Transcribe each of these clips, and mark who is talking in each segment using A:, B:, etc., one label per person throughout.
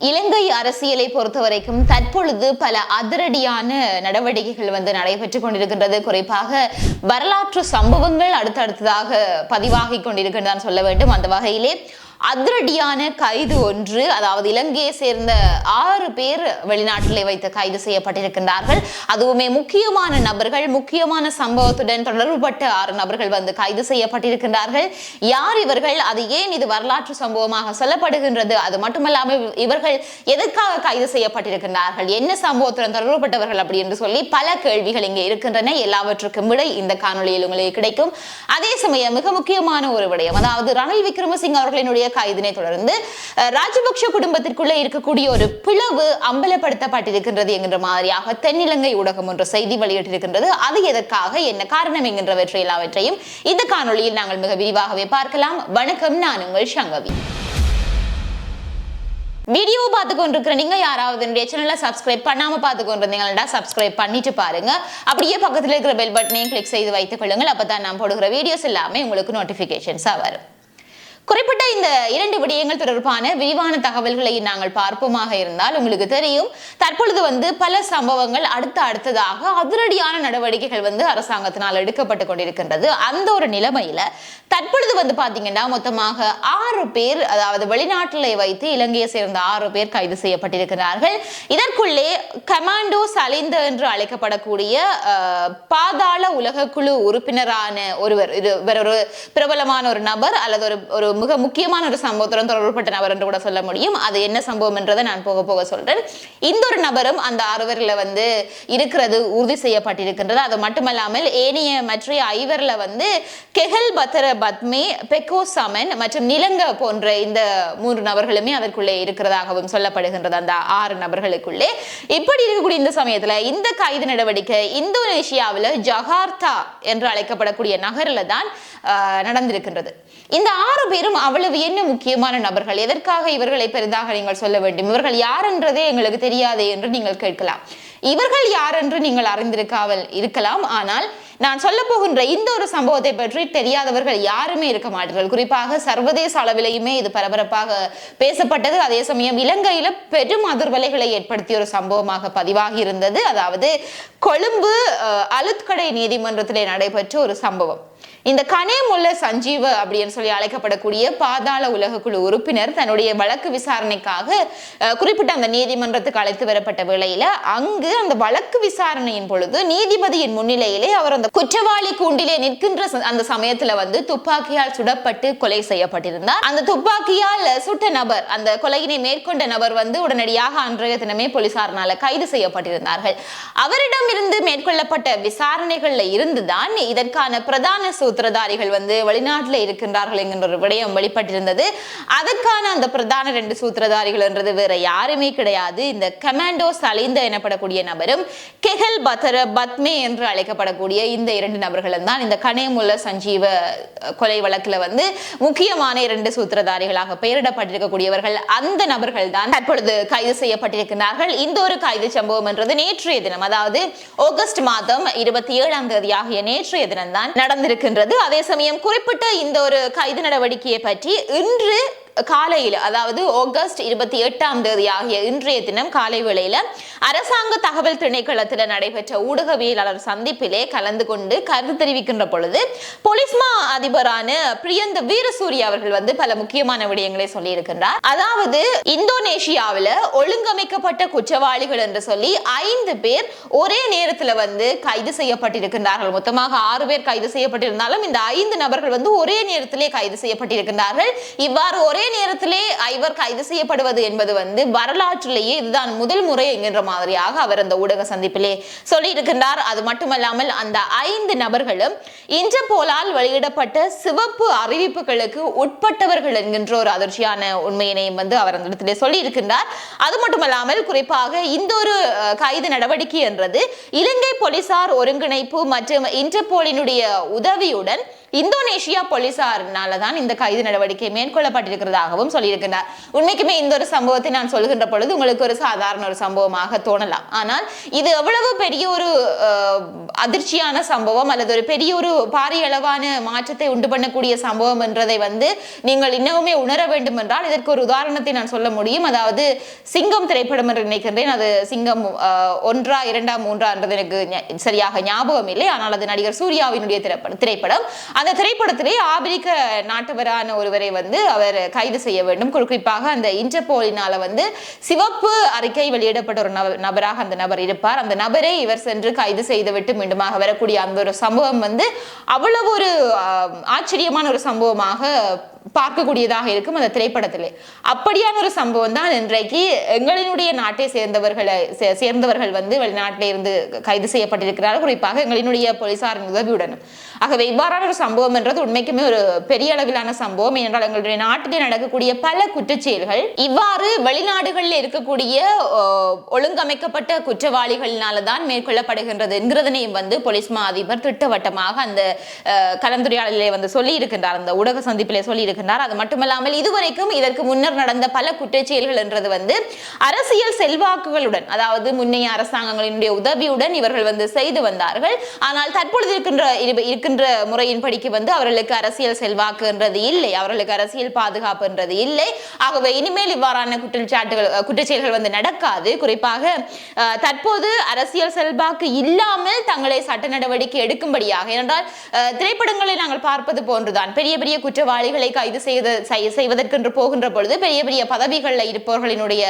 A: இலங்கை அரசியலை பொறுத்தவரைக்கும் தற்பொழுது பல அதிரடியான நடவடிக்கைகள் வந்து நடைபெற்றுக் கொண்டிருக்கின்றது. குறிப்பாக வரலாற்று சம்பவங்கள் அடுத்தடுத்ததாக பதிவாகிக் கொண்டிருக்கின்றதான் சொல்ல வேண்டும். அந்த வகையிலே அதிரடியான கைது ஒன்று அதாவது இலங்கையை சேர்ந்த ஆறு பேர் வெளிநாட்டிலே வைத்து கைது செய்யப்பட்டிருக்கின்றார்கள். அதுவுமே முக்கியமான நபர்கள் முக்கியமான சம்பவத்துடன் தொடர்புபட்ட ஆறு நபர்கள் வந்து கைது செய்யப்பட்டிருக்கின்றார்கள். யார் இவர்கள் அது ஏன் இது வரலாற்று சம்பவமாக சொல்லப்படுகின்றது? அது மட்டுமல்லாமல் இவர்கள் எதற்காக கைது செய்யப்பட்டிருக்கின்றார்கள்? என்ன சம்பவத்துடன் தொடர்புபட்டவர்கள் அப்படி என்று சொல்லி பல கேள்விகள் இங்கே இருக்கின்றன. எல்லாவற்றுக்கும் விடை இந்த காணொலியில் உங்களுக்கு கிடைக்கும். அதே சமயம் மிக முக்கியமான ஒரு விடயம் அதாவது ரணில் விக்ரமசிங்க அவர்களினுடைய கைதினை தொடர்ந்து ராஜபக்ஷ குடும்பத்திற்குள்ளே இருக்கக்கூடிய ஒரு பிளவு அம்பலப்படுத்தப்பட்டிருக்கின்றது என்கின்ற மாதிரியாக தென்னிலங்கை ஊடகம் ஒன்று செய்தி வெளியிட்டிருக்கின்றது. அது எதற்காக என்ன காரணம் என்கின்றவற்றை எல்லாவற்றையும் இந்த காணொளியில் நாங்கள் மிக விரிவாகவே பார்க்கலாம். வணக்கம் நான் உங்கள் சங்கவி. வீடியோ பார்த்து கொண்டிருக்கிற நீங்க யாராவது என்னுடைய சேனலை சப்ஸ்கிரைப் பண்ணாம பார்த்து கொண்டிருந்தீங்கன்னா சப்ஸ்கிரைப் பண்ணிட்டு பாருங்க. அப்படியே பக்கத்துல இருக்கிற பெல் பட்டனையும் கிளிக் செய்து வைத்துக் கொள்ளுங்கள். அப்பதான் நான் போடுகிற வீடியோஸ் எல்லாமே உங்களுக்கு நோட்டிபிகேஷன்ஸா வரும். குறிப்பிட்ட இந்த இரண்டு விடயங்கள் தொடர்பான விரிவான தகவல்களை நாங்கள் பார்ப்போமாக இருந்தால் உங்களுக்கு தெரியும். தற்பொழுது வந்து பல சம்பவங்கள் அடுத்த அடுத்ததாக அதிரடியான நடவடிக்கைகள் வந்து அரசாங்கத்தினால் எடுக்கப்பட்டு கொண்டிருக்கின்றது. அந்த ஒரு நிலைமையில தற்பொழுது வந்து பாத்தீங்கன்னா மொத்தமாக ஆறு பேர் அதாவது வெளிநாட்டிலே வைத்து இலங்கையை சேர்ந்த ஆறு பேர் கைது செய்யப்பட்டிருக்கிறார்கள். இதற்குள்ளே கமாண்டோ சலிந்த என்று அழைக்கப்படக்கூடிய பாதாள உலக குழு உறுப்பினரான ஒருவர் இது இவர் ஒரு பிரபலமான ஒரு நபர் அல்லது ஒரு ஒரு மிக முக்கியமான ஒரு சம்பவத்துடன் தொடர்புபட்ட நபர் என்று கூட சொல்ல முடியும். அது என்ன சம்பவம் என்றதை நான் போக போக சொல்றேன். இந்த ஒரு நபரும் அந்த ஆறுவரில் வந்து இருக்கிறது உறுதி செய்யப்பட்டிருக்கின்றது. அது மட்டுமல்லாமல் ஏனைய மற்ற ஐவரில் வந்து கெஹல் பத்ர பத்மே பெக்கோ சமன் மற்றும் நிலங்க போன்ற இந்த மூன்று நபர்களுமே அதற்குள்ளே இருக்கிறதாகவும் சொல்லப்படுகின்றது அந்த ஆறு நபர்களுக்குள்ளே. இப்படி இருக்கக்கூடிய இந்த சமயத்தில் இந்த கைது நடவடிக்கை இந்தோனேஷியாவில் ஜகார்த்தா என்று அழைக்கப்படக்கூடிய நகரில் தான் நடந்திருக்கின்றது. இந்த ஆறு பேரும் அவ்வளவு என்ன முக்கியமான நபர்கள்? எதற்காக இவர்களை பெரிதாக நீங்கள் சொல்ல வேண்டும்? இவர்கள் யார் என்றதே எங்களுக்கு தெரியாது என்று நீங்கள் கேட்கலாம். இவர்கள் யார் என்று நீங்கள் அறிந்திருக்காமல் இருக்கலாம். ஆனால் நான் சொல்ல போகின்ற இந்த ஒரு சம்பவத்தை பற்றி தெரியாதவர்கள் யாருமே இருக்க மாட்டார்கள். குறிப்பாக சர்வதேச அளவிலையுமே இது பரபரப்பாக பேசப்பட்டது. அதே சமயம் இலங்கையில பெரும் அதிர்வலைகளை ஏற்படுத்திய ஒரு சம்பவமாக பதிவாகி இருந்தது. அதாவது கொழும்பு அலுத்கடை நீதிமன்றத்திலே நடைபெற்ற ஒரு சம்பவம். இந்த கனேமுல்ல சஞ்சீவ அப்படின்னு சொல்லி அழைக்கப்படக்கூடிய பாதாள உலக குழு உறுப்பினர் தன்னுடைய வழக்கு விசாரணைக்காக குறிப்பிட்ட அந்த நீதிமன்றத்துக்கு அழைத்து வரப்பட்ட வேளையில அங்கு அந்த வழக்கு விசாரணையின் பொழுது நீதிபதியின் முன்னிலையிலே அவர் அந்த குற்றவாளி கூண்டிலே நிற்கின்ற அந்த சமயத்துல வந்து துப்பாக்கியால் சுடப்பட்டு கொலை செய்யப்பட்டிருந்தார். அந்த துப்பாக்கியால் சுட்ட நபர் அந்த கொலையினை மேற்கொண்ட நபர் வந்து உடனடியாக அன்றைய தினமே போலீசாரனால கைது செய்யப்பட்டிருந்தார்கள். அவரிடமிருந்து மேற்கொள்ளப்பட்ட விசாரணைகள்ல இருந்துதான் இதற்கான பிரதான சூத்திரதாரிகள் வந்து வெளிநாட்டில் இருக்கின்றார்கள் என்கின்ற ஒரு விடயம் வெளிப்பட்டிருந்தது. அதற்கான அந்த பிரதான ரெண்டு சூத்திரதாரிகள் என்றது வேற யாருமே கிடையாது. இந்த கமாண்டோ சலிந்த எனப்படக்கூடிய நபரும் கெஹல் பத்தர பத்மே என்று அழைக்கப்படக்கூடிய இந்த இரண்டு நபர்களும் தான் இந்த கனேமுல்ல சஞ்சீவ கொலை வழக்கில் வந்து முக்கியமான இரண்டு சூத்திரதாரிகளாக பெயரிடப்பட்டிருக்கக்கூடியவர்கள். அந்த நபர்கள் தான் தற்பொழுது கைது செய்யப்பட்டிருக்கிறார்கள் இந்த ஒரு கைது சம்பவம் என்றது நேற்றைய தினம் அதாவது ஆகஸ்ட் மாதம் இருபத்தி ஏழாம் தேதி ஆகிய நேற்றைய தினம் தான் நடந்திருக்கு இருக்கின்றது. அதே சமயம் குறிப்பிட்ட இந்த ஒரு கைது நடவடிக்கையை பற்றி இன்று காலையில் அதாவது ஆகஸ்ட் இருபத்தி எட்டாம் தேதி ஆகிய இன்றைய தினம் காலை வேளையில அரசாங்க தகவல் திணைக்களத்தில் நடைபெற்ற ஊடகவியலாளர் சந்திப்பிலே கலந்து கொண்டு கருத்து தெரிவிக்கின்ற பொழுது பொலிஸ்மா அதிபரான பிரியந்த வீரசூரிய அவர்கள் வந்து பல முக்கியமான விடயங்களை சொல்லியிருக்கின்றார். அதாவது இந்தோனேஷியாவில் ஒழுங்கமைக்கப்பட்ட குற்றவாளிகள் என்று சொல்லி ஐந்து பேர் ஒரே நேரத்தில் வந்து கைது செய்யப்பட்டிருக்கின்றார்கள். மொத்தமாக ஆறு பேர் கைது செய்யப்பட்டிருந்தாலும் இந்த ஐந்து நபர்கள் வந்து ஒரே நேரத்திலே கைது செய்யப்பட்டிருக்கின்றார்கள். இவ்வாறு ஒரே நேரத்திலே ஐவர் கைது செய்யப்படுவது என்பது வந்து வரலாற்றிலேயே இதுதான் முதல் முறை என்கின்ற மாதிரியாக அவர் அந்த ஊடக சந்திப்பிலே சொல்லியிருக்கின்றார். அது மட்டுமல்லாமல் அந்த ஐந்து நபர்களும் இன்டர்போலால் வெளியிடப்பட்ட சிவப்பு அறிவிப்புகளுக்கு உட்பட்டவர்கள் என்கின்ற ஒரு அதிர்ச்சியான உண்மையினையும் வந்து அவர் அந்த இடத்திலே சொல்லியிருக்கின்றார். அது மட்டுமல்லாமல் குறிப்பாக இந்த ஒரு கைது நடவடிக்கை என்றது இலங்கை போலீசார் ஒருங்கிணைப்பு மற்றும் இன்டர்போலினுடைய உதவியுடன் இந்தோனேஷியா போலீசாரினால தான் இந்த கைது நடவடிக்கை மேற்கொள்ளப்பட்டிருக்கிறதாகவும் சொல்லியிருக்கிறார். உண்மைக்குமே இந்த ஒரு சம்பவத்தை நான் சொல்கின்ற பொழுது உங்களுக்கு ஒரு சாதாரண ஒரு சம்பவமாக தோணலாம். ஆனால் இது எவ்வளவு பெரிய ஒரு அதிர்ச்சியான சம்பவம் அல்லது ஒரு பெரிய ஒரு பாரிய அளவான மாற்றத்தை உண்டு பண்ணக்கூடிய சம்பவம் என்றதை வந்து நீங்கள் இன்னமுமே உணர வேண்டும் என்றால் இதற்கு ஒரு உதாரணத்தை நான் சொல்ல முடியும். அதாவது சிங்கம் திரைப்படம் என்று நினைக்கின்றேன். அது சிங்கம் ஒன்றா இரண்டா மூன்றா என்றது எனக்கு சரியாக ஞாபகம் இல்லை. ஆனால் அது நடிகர் சூர்யாவினுடைய திரைப்படம் திரைப்படம். அந்த திரைப்படத்திலே ஆப்பிரிக்க நாட்டவரான ஒருவரை வந்து அவர் கைது செய்ய வேண்டும். குறிப்பாக அந்த இன்டர்போலினால வந்து சிவப்பு அறிக்கை வெளியிடப்பட்ட ஒரு நபராக அந்த நபர் இருப்பார். அந்த நபரை இவர் சென்று கைது செய்துவிட்டு மீண்டுமாக வரக்கூடிய அந்த ஒரு சம்பவம் வந்து அவ்வளவு ஒரு ஆச்சரியமான ஒரு சம்பவமாக பார்க்கக்கூடியதாக இருக்கும் அந்த திரைப்படத்திலே. அப்படியான ஒரு சம்பவம் தான் இன்றைக்கு எங்களினுடைய நாட்டை சேர்ந்தவர்களை சே- சேர்ந்தவர்கள் வந்து வெளிநாட்டில இருந்து கைது செய்யப்பட்டிருக்கிறார்கள். குறிப்பாக எங்களினுடைய போலீசாரின் உதவியுடன் ஆகவே இவ்வாறான ஒரு சம்பவம் என்றது உண்மைக்குமே ஒரு பெரிய அளவிலான சம்பவம். என்றால் எங்களுடைய நாட்டிலே நடக்கக்கூடிய பல குற்றச்செயல்கள் இவ்வாறு வெளிநாடுகளில் இருக்கக்கூடிய ஓ, ஒழுங்கமைக்கப்பட்ட குற்றவாளிகளினால தான் மேற்கொள்ளப்படுகின்றது என்கிறதனையும் வந்து போலீஸ் மா அதிபர் திட்டவட்டமாக அந்த அஹ், கலந்துரையாடலிலே வந்து சொல்லி இருக்கின்றார் அந்த ஊடக சந்திப்பிலே சொல்லி இருக்கின்றார் அது மட்டுமல்லாமல் இதுவரைக்கும் இதற்கு முன்னர் நடந்த பல குற்றச்செயல்கள் என்றது வந்து அரசியல் செல்வாக்குகளுடன் அதாவது முன்னைய அரசாங்கங்களினுடைய உதவியுடன் இவர்கள் வந்து செய்து வந்தார்கள். ஆனால் தற்பொழுது இருக்கின்ற இரு- இருக்கின்ற முறையின்படிக்கு வந்து அவர்களுக்கு அரசியல் செல்வாக்கு என்றது இல்லை. அவர்களுக்கு அரசியல் பாதுகாப்பு என்றது இல்லை. ஆகவே இனிமேல் இவ்வாறான குற்றச்சாட்டுகள் குற்றச்செயல்கள் வந்து நடக்காது. குறிப்பாக அஹ், தற்போது அரசியல் செல்வாக்கு இல்லாமல் தங்களை சட்ட நடவடிக்கை எடுக்கும்படியாக ஏனென்றால் திரைப்படங்களை நாங்கள் பார்ப்பது போன்றுதான். பெரிய பெரிய குற்றவாளிகளை கைது செய்த செய்வதற்கென்று போகின்ற பொழுது பெரிய பெரிய பதவிகளில் இருப்பவர்களினுடைய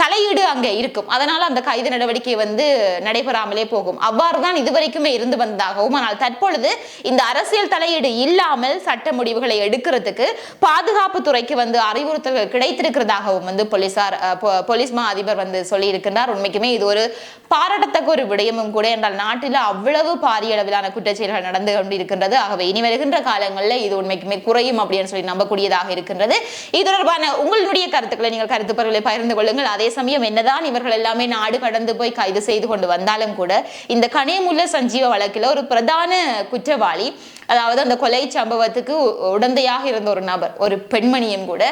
A: தலையீடு அங்கே இருக்கும். அதனால் அந்த கைது நடவடிக்கை வந்து நடைபெறாமலே போகும். அவ்வாறு தான் இதுவரைக்குமே இருந்து வந்ததாகவும் ஆனால் தற்பொழுது இந்த அரசியல் தலையீடு இல்லாமல் சட்ட முடிவுகளை எடுக்கிறதுக்கு பாதுகாப்பு துறைக்கு வந்து அறிவுறுத்தல்கள் கிடைத்திருக்கிறதாகவும் வந்து போலீசார் போ- போலீஸ் மா அதிபர் வந்து சொல்லியிருக்கின்றார். உண்மைக்குமே இது ஒரு பாராட்டத்தக்க ஒரு விடயமும் கூட. என்றால் நாட்டில் அவ்வளவு பாரிய அளவிலான குற்றச்செயல்கள் நடந்து கொண்டிருக்கின்றது. ஆகவே இனி வருகின்ற காலங்களில் இது உண்மைக்குமே குறையும் அப்படின்னு சொல்லி நம்பக்கூடியதாக இருக்கின்றது. இது தொடர்பான உங்களுடைய கருத்துக்களை நீங்கள் கருத்து பகிர்ந்து கொள்ளுங்கள். அதே சமயம் என்னதான் இவர்கள் எல்லாமே நாடு கடந்து போய் கைது செய்து கொண்டு வந்தாலும் கூட இந்த கனியமுல்ல சஞ்சீவ வழக்கில் ஒரு பிரதான குற்றவாளி அதாவது அந்த கொலை சம்பவத்துக்கு உடந்தையாக இருந்த ஒரு நபர் ஒரு பெண்மணியும் கூட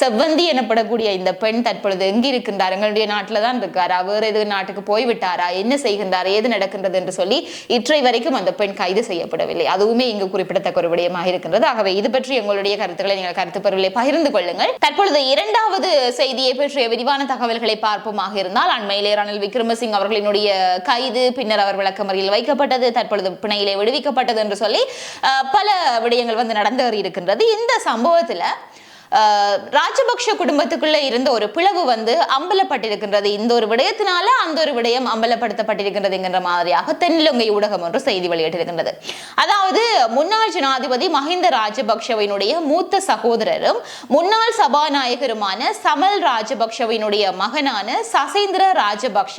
A: செவ்வந்தி எனப்படக்கூடிய இந்த பெண் தற்பொழுது எங்கு இருக்கின்றார் எங்களுடைய நாட்டில் தான் இருக்காரா? வேறு எது நாட்டுக்கு போய்விட்டாரா? என்ன செய்கின்றார்? ஏது நடக்கின்றது என்று சொல்லி இற்றை வரைக்கும் அந்த பெண் கைது செய்யப்படவில்லை. அதுவுமே இங்கு குறிப்பிடத்தக்க ஒரு விடயமாக இருக்கின்றது. ஆகவே இது பற்றி எங்களுடைய கருத்துக்களை நீங்கள் கருத்து பொருளை பகிர்ந்து கொள்ளுங்கள். தற்பொழுது இரண்டாவது செய்தியை பற்றிய விரிவான தகவல்களை பார்ப்போமாக இருந்தால் அண்மையிலே ரணில் விக்ரமசிங் அவர்களினுடைய கைது பின்னர் அவர் விளக்கமறியில் வைக்கப்பட்டது தற்பொழுது பிணையிலே விடுவிக்கப்பட்டது என்று சொல்லி பல விடயங்கள் வந்து நடந்து இருக்கின்றது. இந்த சம்பவத்தில் ராஜபக்ஷ குடும்பத்துக்குள்ள இருந்த ஒரு பிளவு வந்து அம்பலப்பட்டிருக்கின்றது. இந்த ஒரு விடயத்தினால அந்த ஒரு விடயம் அம்பலப்படுத்தப்பட்டிருக்கிறதுங்கிற மாதிரியாக தென்னிலங்கை ஊடகம் ஒன்று செய்தி வெளியிட்டிருக்கின்றது. அதாவது முன்னாள் ஜனாதிபதி மஹிந்த ராஜபக்ஷவினுடைய மூத்த சகோதரரும் முன்னாள் சபாநாயகருமான சமல் ராஜபக்ஷவினுடைய மகனான சசேந்திர ராஜபக்ஷ.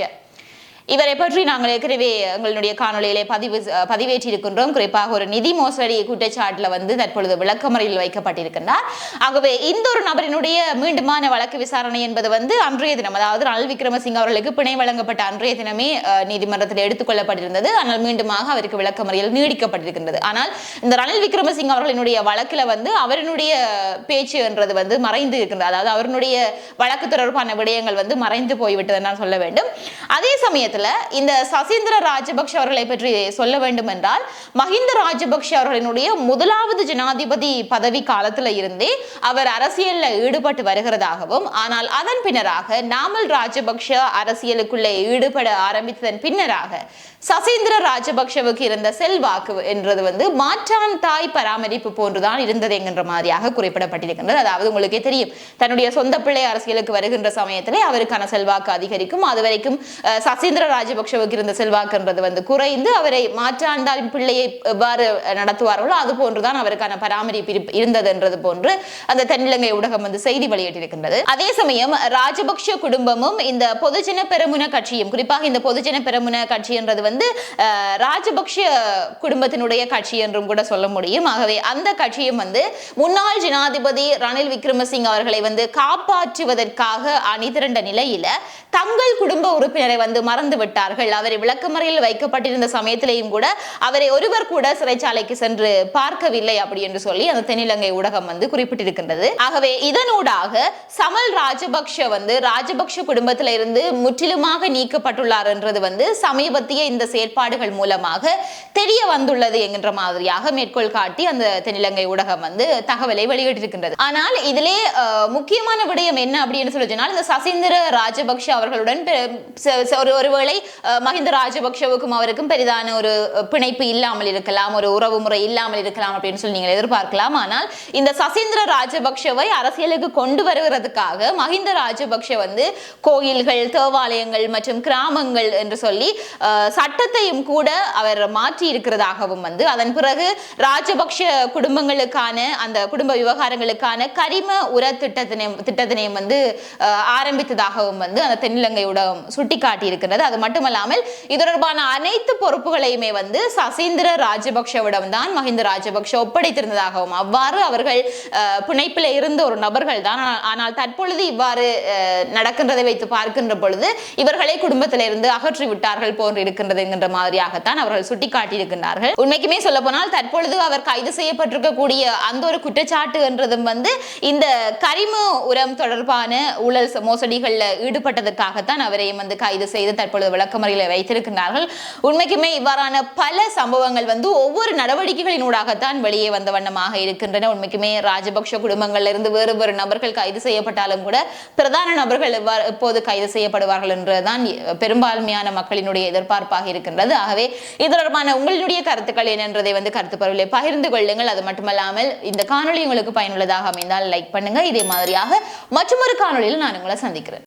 A: இவரை பற்றி நாங்கள் ஏற்கனவே எங்களுடைய காணொலியிலே பதிவு பதிவேற்றி இருக்கின்றோம் குறிப்பாக ஒரு நிதி மோசடி குற்றச்சாட்டுல வந்து தற்பொழுது விளக்கமறையில் வைக்கப்பட்டிருக்கின்றார். ஆகவே இந்த ஒரு நபரினுடைய மீண்டுமான வழக்கு விசாரணை என்பது வந்து அன்றைய தினம் அதாவது ரணில் விக்ரமசிங்க அவர்களுக்கு பிணை வழங்கப்பட்ட அன்றைய தினமே நீதிமன்றத்தில் எடுத்துக்கொள்ளப்பட்டிருந்தது. ஆனால் மீண்டுமாக அவருக்கு விளக்கமறையில் நீடிக்கப்பட்டிருக்கின்றது. ஆனால் இந்த ரணில் விக்ரமசிங்க அவர்களினுடைய வழக்குல வந்து அவரினுடைய பேச்சு என்றது வந்து மறைந்து இருக்கின்றது. அதாவது அவருடைய வழக்கு தொடர்பான விடயங்கள் வந்து மறைந்து போய்விட்டது நான் சொல்ல வேண்டும். அதே சமயத்தில் இந்த சசீந்திர ராஜபக்ஷ அவர்களை பற்றி சொல்ல வேண்டும் என்றால் மஹிந்த ராஜபக்ஷ அவர்களினுடைய முதலாவது ஜனாதிபதி பதவி காலத்துல இருந்தே அவர் அரசியல்ல ஈடுபட்டு வருகிறதாகவும் ஆனால் அதன் பின்னராக நாமல் ராஜபக்ஷ அரசியலுக்குள்ளே ஈடுபட ஆரம்பித்ததன் பின்னராக சசீந்திர ராஜபக்ஷவுக்கு இருந்த செல்வாக்கு என்றது வந்து மாற்றான் தாய் பராமரிப்பு போன்றுதான் இருந்தது என்கின்ற மாதிரியாக குறிப்பிடப்பட்டிருக்கின்றது. அதாவது உங்களுக்கே தெரியும் தன்னுடைய சொந்த பிள்ளை அரசியலுக்கு வருகின்ற சமயத்திலே அவருக்கான செல்வாக்கு அதிகரிக்கும். அது வரைக்கும் சசீந்திர ராஜபக்ஷவுக்கு இருந்த செல்வாக்குன்றது வந்து குறைந்து அவரை மாற்றாண்டால் பிள்ளையை எவ்வாறு நடத்துவார்களோ அது போன்றுதான் அவருக்கான பராமரிப்பு இருந்ததுன்றது போன்று அந்த தென்னிலங்கை ஊடகம் வந்து செய்தி வெளியிட்டிருக்கின்றது. அதே சமயம் ராஜபக்ஷ குடும்பமும் இந்த பொதுஜன பெருமுன கட்சியும் குறிப்பாக இந்த பொதுஜன பெருமுன கட்சி என்றது வந்து ராஜபக்ஷ குடும்பத்தினுடைய கட்சி என்றும் கூட சொல்ல முடியும். ஆகவே அந்த கட்சியும் வந்து முன்னாள் ஜனாதிபதி ரணில் விக்ரமசிங் அவர்களை வந்து காப்பாற்றுவதற்காக அணிதிரண்ட நிலையில தங்கள் குடும்ப உறுப்பினரை வந்து மறந்து இறந்து விட்டார்கள். அவரை விளக்கமறையில் வைக்கப்பட்டிருந்த சமயத்திலேயும் கூட அவரை ஒருவர் கூட சிறைச்சாலைக்கு சென்று பார்க்கவில்லை அப்படி என்று சொல்லி அந்த தென்னிலங்கை ஊடகம் வந்து குறிப்பிட்டிருக்கின்றது. ஆகவே இதனூடாக சமல் ராஜபக்ஷ வந்து ராஜபக்ஷ குடும்பத்தில இருந்து முற்றிலுமாக நீக்கப்பட்டுள்ளார் என்றது வந்து சமீபத்திய இந்த செயற்பாடுகள் மூலமாக தெரிய வந்துள்ளது என்கின்ற மாதிரியாக மேற்கோள் காட்டி அந்த தென்னிலங்கை ஊடகம் வந்து தகவலை வெளியிட்டிருக்கின்றது. ஆனால் இதிலே முக்கியமான விடயம் என்ன அப்படின்னு சொல்லி சொன்னால் இந்த சசீந்திர ராஜபக்ஷ அவர்களுடன் ஒரு ஒருவேளை மஹிந்த ராஜபக்ஷவுக்கும் அவருக்கும் பெரிதான ஒரு பிணைப்பு இல்லாமல் இருக்கலாம் ஒரு உறவு முறை இல்லாமல் இருக்கலாம் அப்படின்னு சொல்லி நீங்கள் எதிர்பார்க்கலாம். ஆனால் இந்த சசீந்திர ராஜபக்ஷவை அரசியலுக்கு கொண்டு வருகிறதுக்காக மஹிந்த ராஜபக்ஷ வந்து கோயில்கள் தேவாலயங்கள் மற்றும் கிராமங்கள் என்று சொல்லி சட்டத்தையும் கூட அவர் மாற்றி இருக்கிறதாகவும் வந்து அதன் பிறகு ராஜபக்ஷ குடும்பங்களுக்கான அந்த குடும்ப விவகாரங்களுக்கான கரிம உர திட்டத்தினையும் திட்டத்தினையும் வந்து ஆரம்பித்ததாகவும் வந்து அந்த தென்னிலங்கை ஊடகம் சுட்டிக்காட்டி இருக்கிறது அது மட்டுமல்லாமல் இது தொடர்பான அனைத்து பொறுப்புகளையுமே வந்து சசீந்திர ராஜபக்ஷவிடம் தான் மஹிந்த ராஜபக்ஷ ஒப்படைத்திருந்ததாகவும் அவ்வாறு அவர்கள் அஹ், பிணைப்பில் இருந்த ஒரு நபர்கள் தான் ஆனால் தற்பொழுது இவ்வாறு நடக்கின்றதை வைத்து பார்க்கின்ற பொழுது இவர்களை குடும்பத்திலிருந்து அகற்றி விட்டார்கள் போன்று இருக்கின்றது என்கின்ற மாதிரியாகத்தான் அவர்கள் சுட்டிக்காட்டியிருக்கின்றார்கள். உண்மைக்குமே சொல்ல போனால் தற்பொழுது அவர் கைது செய்யப்பட்டிருக்கக்கூடிய அந்த ஒரு குற்றச்சாட்டு என்றதும் வந்து இந்த கரிம உரம் தொடர்பான ஊழல் மோசடிகளில் ஈடுபட்டதற்காகத்தான் அவரையும் வந்து கைது செய்து தற்பொழுது விளக்கமறையில் வைத்திருக்கிறார்கள் உண்மைக்குமே இவ்வாறான பல சம்பவங்கள் வந்து ஒவ்வொரு நடவடிக்கைகளினூடாகத்தான் வெளியே வந்த வண்ணமாக இருக்கின்றன. உண்மைக்குமே ராஜபக்ஷ குடும்பங்கள்ல இருந்து வேறு வேறு நபர்கள் கைது செய்யப்பட்டாலும் கூட பிரதான நபர்கள் எவ்வாறு எப்போது கைது செய்யப்படுவார்கள் என்றுதான் பெரும்பான்மையான மக்களினுடைய எதிர்பார்ப்பாக இருக்கின்றது. ஆகவே இது தொடர்பான உங்களுடைய கருத்துக்கள் என்னன்றதை வந்து கருத்து பரவலை பகிர்ந்து கொள்ளுங்கள். அது மட்டுமல்லாமல் இந்த காணொளி உங்களுக்கு பயனுள்ளதாக அமைந்தால் லைக் பண்ணுங்க. இதே மாதிரியாக மற்றொரு காணொளியில் நான் உங்களை சந்திக்கிறேன்.